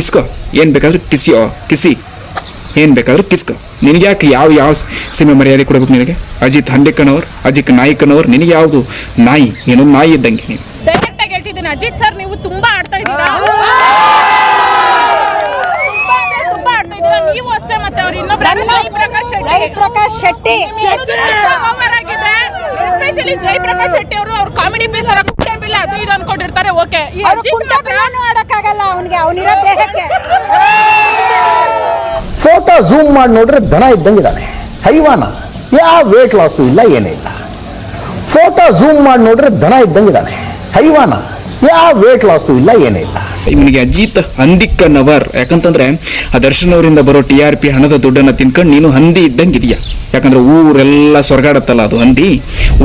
ಕಿಸ್ಕೋ? ಏನು ಬೇಕಾದರೂ ಕಿಸಿಯೋ ಕಿಸಿ ಏನು ಬೇಕಾದರೂ ಕಿಸ್ಕ. ನಿನಗೆ ಯಾಕೆ ಯಾವ ಯಾವ ಸೀಮೆ ಮರ್ಯಾದೆ ಕೊಡಬೇಕು ನಿನಗೆ? ಅಜಿತ್ ಹಂದಿಕಣ್ಣವ್ರು ಅಜಿತ್ ನಾಯಿಕಣ್ಣವ್ರು ನಿನಗೆ ಯಾವುದು ನಾಯಿ? ಏನೋ ನಾಯಿ ಇದ್ದಂಗೆ ನೀನು. ಡೈರೆಕ್ಟ್ ಆಗಿ ಹೇಳ್ತಿದ್ದೀನಿ ಅಜಿತ್ ಸರ್ ನೀವು ತುಂಬಾ ಆಡ್ತಾ ಇದ್ದೀರಾ? ತುಂಬಾ ತುಂಬಾ ಆಡ್ತಾ ನೀವು ಅಷ್ಟೇ ಮತ್ತೆ ಅವ್ರು ಇನ್ನೊಬ್ರು ಜಯಪ್ರಕಾಶ್ ಶೆಟ್ಟಿ. ಜಯಪ್ರಕಾಶ್ ಎಸ್ಪೆಷಲಿ ಜಯಪ್ರಕಾಶ್ ಶೆಟ್ಟಿ ಅವರು ಅವ್ರ ಕಾಮಿಡಿ ಪೀಸ್ ಅವರ ಕುಟ್ಟೆ ಬಿಲ್ಲ ಅದು ಇದು ಅನ್ಕೊಂಡಿರ್ತಾರೆ. ಓಕೆ ಈ ಅಜಿತ್ ಮಾತ್ರ ಆಡಕ್ಕಾಗಲ್ಲ ಅವನಿಗೆ ಅವನಿರೋ ದೇಹಕ್ಕೆ. ಫೋಟೋ ಝೂಮ್ ಮಾಡಿ ನೋಡ್ರೆ ದನ ಇದ್ದಂಗಿದ್ದಾನೆ. ಹೈವಾನ. ಯಾವ ವೇಟ್ ಲಾಸು ಇಲ್ಲ, ಏನೇ ಇಲ್ಲ. ಫೋಟೋ ಝೂಮ್ ಮಾಡಿ ನೋಡ್ರೆ ದನ ಇದ್ದಂಗಿದ್ದಾನೆ. ಹೈವಾನ. ಯಾವ ವೇಟ್ ಲಾಸು ಇಲ್ಲ, ಏನೇ ಇಲ್ಲ. ಇವನಿಗೆ ಅಜಿತ್ ಹಂದಿಕ್ಕನವರ್. ಯಾಕಂತಂದ್ರೆ ಆ ದರ್ಶನ್ ಅವರಿಂದ ಬರೋ ಟಿ ಆರ್ ಪಿ ಹಣದ ದುಡ್ಡನ್ನು ತಿನ್ಕೊಂಡು ನೀನು ಹಂದಿ ಇದ್ದಂಗೆ ಇದೆಯಾ ಯಾಕಂದ್ರೆ ಊರೆಲ್ಲ ಸೊರಗಾಡತ್ತಲ್ಲ ಅದು ಹಂದಿ.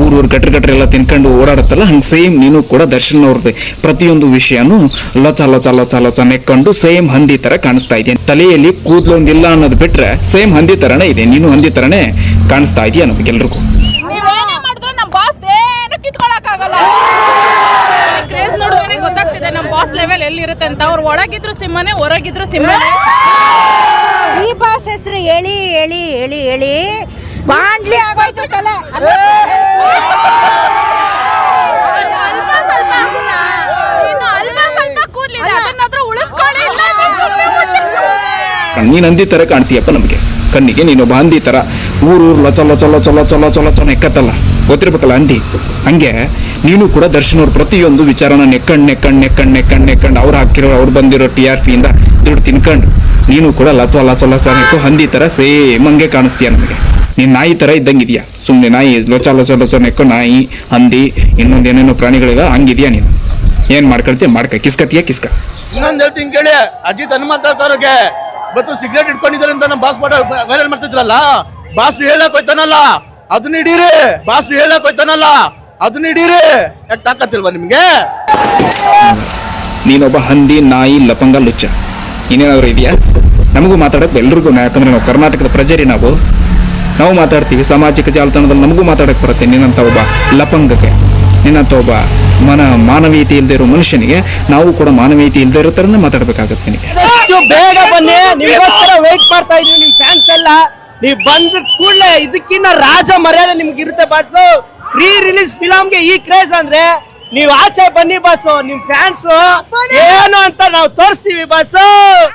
ಊರೂರು ಗಟ್ರ ಗಟ್ರ ಎಲ್ಲ ತಿನ್ಕೊಂಡು ಓಡಾಡತ್ತಲ್ಲ, ಹಂಗೆ ಸೇಮ್ ನೀನು ಕೂಡ ದರ್ಶನ್ ಅವ್ರದ್ದು ಪ್ರತಿಯೊಂದು ವಿಷಯನೂ ಲೊಚ ಲೊಚ ಲೊಚ ಲೊಚ ನೆಕ್ಕೊಂಡು ಸೇಮ್ ಹಂದಿ ತರ ಕಾಣಿಸ್ತಾ ಇದೆಯಾ? ತಲೆಯಲ್ಲಿ ಕೂದಲೊಂದಿಲ್ಲ ಅನ್ನೋದು ಬಿಟ್ರೆ ಸೇಮ್ ಹಂದಿ ತರನೇ ಇದೆ. ನೀನು ಹಂದಿ ತರನೇ ಕಾಣಿಸ್ತಾ ಇದೆಯಾ ನಮಗೆಲ್ರಿಗೂ ನೀವೇನೇ ಮಾಡಿದ್ರು ನಮ್ಮ ಬಾಸ್ ಏನು ಕಿತ್ಕೊಳಕ್ಕಾಗಲ್ಲ ಕ್ರೇಜ್ ನೋಡಿದ್ರೆ ಗೊತ್ತಾಗ್ತಿದೆ ನಮ್ಮ ಬಾಸ್ ಲೆವೆಲ್ ಎಲ್ಲಿರುತ್ತೆ ಅಂತ. ಅವ್ರು ಒಳಗಿದ್ರು ಸಿಂಹನೇ ಹೊರಗಿದ್ರು ಸಿಂಹನೇ. ಈ ಬಾಸ್ ಹೆಸರು ಹೇಳಿ ಹೇಳಿ ಹೇಳಿ ಹೇಳಿ ಬಾಂಡ್ಲಿ ಆಗೋಯ್ತು ತಲೆ. ಅಲ್ಲ. ಅಲ್ಪ ಸ್ವಲ್ಪ ಇನ್ನು ಅಲ್ಪ ಸ್ವಲ್ಪ ಕೂದ್ಲಿದೆ ಅದನ್ನಾದ್ರೂ ಉಳಿಸ್ಕೊಳ್ಳಿ. ಇಲ್ಲ ನೀನು ಹಂದಿ ತರ ಕಾಣ್ತೀಯಪ್ಪ ನಮಗೆ. ಕಣ್ಣಿಗೆ ನೀನೊಬ್ಬ ಹಂದಿ ತರ. ಊರು ಲೊಚ ಲೊಚ ಲೊಚ ಲೊಚ ಲೊಚ ಲೊಚ ಎಕ್ಕತ್ತಲ್ಲ. ಗೊತ್ತಿರ್ಬೇಕಲ್ಲ ಅಂದಿ ಹಂಗೆ ನೀನು ಕೂಡ ದರ್ಶನ್ ಅವ್ರ ಪ್ರತಿಯೊಂದು ವಿಚಾರನ ನೆಕ್ಕಂಡ್ ನೆಕ್ಕಂಡ್ ನೆಕ್ಕಂಡ್ ನೆಕ್ಕಂಡ್ ನೆಕ್ಕಂಡ್ ಅವ್ರು ಹಾಕಿರೋ, ಅವ್ರು ಬಂದಿರೋ ಟಿ ಆರ್ ಪಿಯಿಂದ ದುಡ್ಡು ತಿನ್ಕೊಂಡು. ನೀನು ಕೂಡ ಲತ್ವ ಲಚ ಲಚ ನೆಕ್ಕು ಹಂದಿ ತರ ಸೇಮ್ ಹಂಗೆ ಕಾಣಿಸ್ತೀಯ ನಮಗೆ? ನೀನು ನಾಯಿ ತರ ಇದ್ದಂಗಿದ್ಯಾ? ಸುಮ್ಮನೆ ನಾಯಿ, ಲೊಚ ಲೊಚ, ಲೋಚ ನೆಕ್ಕು, ನಾಯಿ, ಹಂದಿ, ಇನ್ನೊಂದು ಏನೇನೋ ಪ್ರಾಣಿಗಳಿವೆ ಹಂಗಿದ್ಯಾ ನೀನು? ಏನು ಮಾಡ್ಕೊಳ್ತೀಯ? ಮಾಡ್ಕ. ಕಿಸ್ಕತಿಯ ಕಿಸ್ಕ ಇನ್ನೊಂದು ಹೇಳ್ತೀನಿ ಕೇಳಿ, ಅಜಿತ್ ಹನುಮಂತವ್ರಿಗೆ ಇವತ್ತು ಸಿಗರೇಟ್ ಇಟ್ಕೊಂಡಿದ್ದಾರೆ ಅಂತ ನಮ್ಮ ಬಾಸ್ ಮಾಡೋ ವೈರಲ್ ಮಾಡ್ತಿದ್ರಲ್ಲ? ಬಾಸ್ ಹೇಳಕ್ ಹೋಯ್ತಾನಲ್ಲ? ಅದನ್ನ ಹಿಡೀರಿ ಬಾಸ್ ಹೇಳಕ್ ಹೋಯ್ತಾನಲ್ಲ? ಅದನ್ನ ಹಿಡೀರಿ ಯಾಕೆ ತಾಕತ್ತಿಲ್ವಾ ನಿಮ್ಗೆ? ನೀನೊಬ್ಬ ಹಂದಿ ನಾಯಿ ಲಪಂಗ ಲುಚ್ಚ. ಇನ್ನೇನಾದ್ರು ಇದೆಯಾ? ನಮಗೂ ಮಾತಾಡಕ್ಕೆ ಎಲ್ರಿಗೂ ಯಾಕಂದ್ರೆ ನಾವು ಕರ್ನಾಟಕದ ಪ್ರಜೆರಿ ನಾವು. ನಾವು ಮಾತಾಡ್ತೀವಿ ಸಾಮಾಜಿಕ ಜಾಲತಾಣದಲ್ಲಿ ನಮಗೂ ಮಾತಾಡಕ್ಕೆ ಬರುತ್ತೆ ನಿನ್ನಂಥ ಒಬ್ಬ ಲಪಂಗಕ್ಕೆ. ನಿನ್ನಂಥ ಒಬ್ಬ ಮನ ಮಾನವೀಯತೆ ಇಲ್ಲದೆ ಇರೋ ಮನುಷ್ಯನಿಗೆ ನಾವು ಕೂಡ ಮಾನವೀಯತೆ ಇಲ್ಲದೆ ಇರೋ ಥರನೇ ಮಾತಾಡ್ಬೇಕಾಗತ್ತೆ ನಿನಗೆ. ಬೇಗ ಬನ್ನಿ. ನಿಮಗೋಸ್ಕರ ವೇಟ್ ಮಾಡ್ತಾ ಇದೀವಿ ನಿಮ್ ಫ್ಯಾನ್ಸ್ ಎಲ್ಲ. ನೀವು ಬಂದ ಕೂಡಲೇ ಇದಕ್ಕಿನ್ನ ರಾಜ ಮರ್ಯಾದೆ ನಿಮ್ಗೆ ಇರುತ್ತೆ ಬಾಸು ಪ್ರೀ ರಿಲೀಸ್ ಫಿಲಮ್ಗೆ ಈ ಕ್ರೇಜ್ ಅಂದ್ರೆ ನೀವ್ ಆಚೆ ಬನ್ನಿ ಬಾಸು ನಿಮ್ ಫ್ಯಾನ್ಸ್ ಏನು ಅಂತ ನಾವು ತೋರಿಸ್ತೀವಿ ಬಾಸು